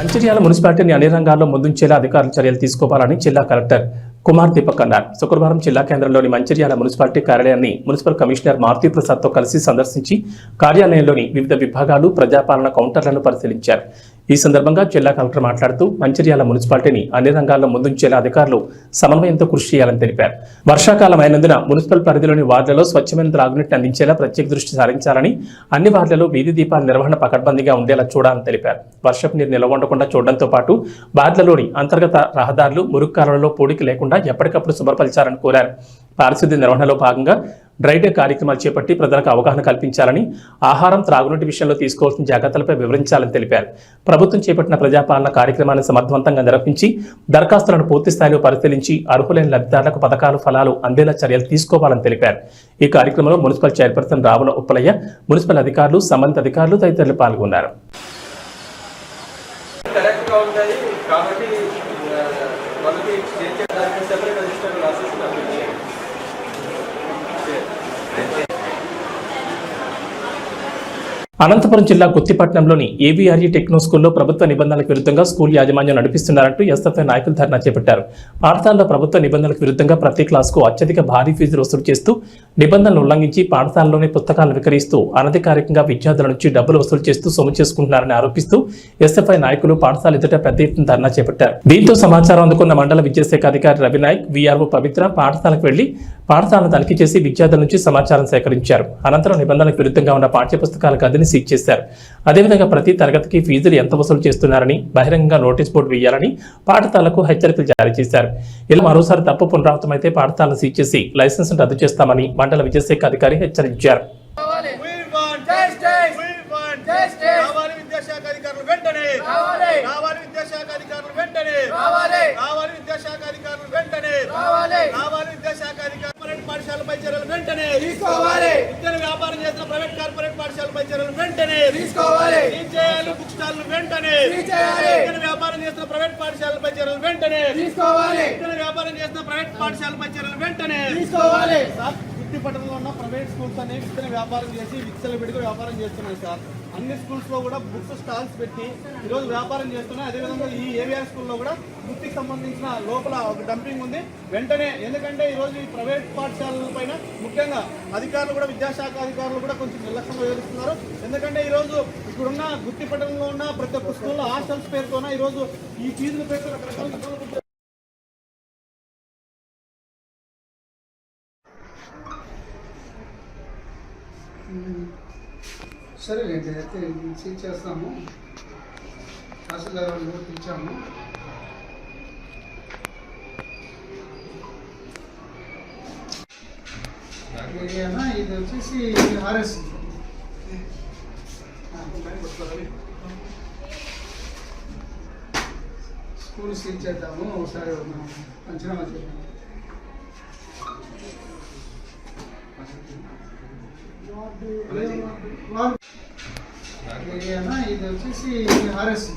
మంచిర్యాల మున్సిపాలిటీని అన్ని రంగాల్లో ముందుంచేలా అధికారులు చర్యలు తీసుకోవాలని జిల్లా కలెక్టర్ కుమార్ దీపక్ అన్నారు. శుక్రవారం జిల్లా కేంద్రంలోని మంచిర్యాల మున్సిపాలిటీ కార్యాలయాన్ని మున్సిపల్ కమిషనర్ మారుతి ప్రసాద్తో కలిసి సందర్శించి కార్యాలయంలోని వివిధ విభాగాలు ప్రజాపాలన కౌంటర్లను పరిశీలించారు. ఈ సందర్భంగా జిల్లా కలెక్టర్ మాట్లాడుతూ మంచిర్యాల మున్సిపాలిటీని అన్ని రంగాల్లో ముందుంచేలా అధికారులు సమన్వయంతో కృషి చేయాలని తెలిపారు. వర్షాకాలం అయినందున మున్సిపల్ పరిధిలోని వార్డులలో స్వచ్ఛమైన త్రాగునీటిని అందించేలా ప్రత్యేక దృష్టి సారించాలని అన్ని వార్డులలో వీధి దీపాల నిర్వహణ పకడ్బందీగా ఉండేలా చూడాలని తెలిపారు. వర్షపు నీరు నిల్వ ఉండకుండా చూడడంతో పాటు వార్డులలోని అంతర్గత రహదారులు మురుగు కాలంలో పూడికి లేకుండా ఎప్పటికప్పుడు శుభ్రపరిచారని కోరారు. పారిశుద్ధ్య నిర్వహణలో భాగంగా డ్రైడే కార్యక్రమాలు చేపట్టి ప్రజలకు అవగాహన కల్పించాలని ఆహారం త్రాగునీటి విషయంలో తీసుకోవాల్సిన జాగ్రత్తలపై వివరించాలని తెలిపారు. ప్రభుత్వం చేపట్టిన ప్రజాపాలన కార్యక్రమాన్ని సమర్థవంతంగా నిర్వహించి దరఖాస్తులను పూర్తి స్థాయిలో పరిశీలించి అర్హులైన లబ్ధిదారులకు పథకాలు ఫలాలు అందేలా చర్యలు తీసుకోవాలని తెలిపారు. ఈ కార్యక్రమంలో municipal chairperson Ravula Uppalaiah municipal అధికారులు సంబంధిత అధికారులు తదితరులు పాల్గొన్నారు. కాబట్టి వాళ్ళకి change separate register classes Anantapuram జిల్లా గుత్తిపట్నంలోని ఏవీఆర్ఈ టెక్నో స్కూల్లో ప్రభుత్వ నిబంధనలకు విరుద్ధంగా స్కూల్ యాజమాన్యం నడిపిస్తున్నారంటూ ఎస్ఎఫ్ఐ నాయకులు ధర్నా చేపట్టారు. పాఠశాలలో ప్రభుత్వ నిబంధనలకు విరుద్ధంగా ప్రతి క్లాసుకు అత్యధిక భారీ ఫీజులు వసూలు చేస్తూ నిబంధనలు ఉల్లంఘించి పాఠశాలలోనే పుస్తకాలను విక్రయిస్తూ అనధికారికంగా విద్యార్థుల నుంచి డబ్బులు వసూలు చేస్తూ సొమ్ము చేసుకుంటున్నారని ఆరోపిస్తూ ఎస్ఎఫ్ఐ నాయకులు పాఠశాల ఎదుట పెద్ద ఎత్తున ధర్నా చేపట్టారు. దీంతో సమాచారం అందుకున్న మండల విద్యాశాఖ అధికారి రవినాయక్ వీఆర్ఓ పవిత్ర పాఠశాలకు వెళ్ళి పాఠశాలను తనిఖీ చేసి విద్యార్థుల నుంచి సమాచారం సేకరించారు అనంతరం నిబంధనలకు విరుద్ధంగా ఉన్న పాఠ్యపుస్తకాల గదిని సీజ్ చేశారు అదేవిధంగా ప్రతి తరగతికి ఫీజులు ఎంత వసూలు చేస్తున్నారని బహిరంగంగా నోటీస్ బోర్డు వేయాలని పాఠశాలకు హెచ్చరికలు జారీ చేశారు ఇలా మరోసారి తప్పు పునరావృతమైతే పాఠశాలను సీజ్ చేసి లైసెన్స్ రద్దు చేస్తామని మండల విద్యాశాఖ అధికారి హెచ్చరించారు We want justice. We want justice. కావాలి విద్యాశాఖ అధికారులు వెంటనే కావాలి. కావాలి విద్యాశాఖ అధికారులు వెంటనే కావాలి. కావాలి విద్యాశాఖ అధికారులు వెంటనే కావాలి. కావాలి విద్యాశాఖ అధికారులు కార్పొరేట్ పాఠశాలపై చర్యలు వెంటనే తీసుకోవాలి. విద్యను వ్యాపారం చేసిన ప్రైవేట్ కార్పొరేట్ పాఠశాలపై చర్యలు వెంటనే తీసుకోవాలి. చేయాలి బుక్ స్టాల్ వెంటనే వ్యాపారం చేస్తున్న ప్రైవేట్ పాఠశాలపై చర్యలు వెంటనే తీసుకోవాలి. వ్యాపారం చేస్తున్న ప్రైవేట్ పాఠశాలపై చర్యలు వెంటనే తీసుకోవాలి. సార్ పట్టణంలో ఉన్న ప్రైవేట్ స్కూల్స్ అనేవి విత్తన వ్యాపారం చేసి విత్తలు వ్యాపారం చేస్తున్నాయి సార్. అన్ని స్కూల్స్లో కూడా బుక్స్ స్టాల్స్ పెట్టి ఈరోజు వ్యాపారం చేస్తున్నాయి. అదేవిధంగా ఈ ఏవిఆర్ స్కూల్లో కూడా గుత్తికి సంబంధించిన లోపల ఒక డంపింగ్ ఉంది. వెంటనే ఎందుకంటే ఈరోజు ఈ ప్రైవేట్ పాఠశాలల పైన ముఖ్యంగా అధికారులు కూడా విద్యాశాఖ అధికారులు కూడా కొంచెం నిర్లక్ష్యంగా వివరిస్తున్నారు ఎందుకంటే ఈరోజు ఇక్కడున్న గుత్తిపట్టణంలో ఉన్న ప్రతి ఒక్క స్కూల్లో హాస్టల్స్ పేరుతోన ఈరోజు ఈ ఫీజులు పేరుతో రకరకాల ఇబ్బందులు సరేలేండి అయితే సీట్ చేస్తాము. తహసీల్దార్ వాళ్ళు పిలిచాము. ఇది వచ్చేసి ఆర్ఎస్ స్కూల్ సీట్ చేద్దాము ఒకసారి మనం పంచనామా చేద్దాం ఇది వచ్చేసి ఆర్ఎస్.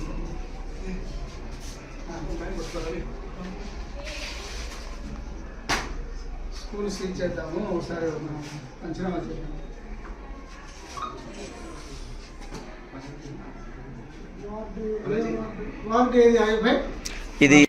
స్కూల్ సీట్ చేద్దాము ఒకసారి మనం పంచనామా చేద్దాం ఇది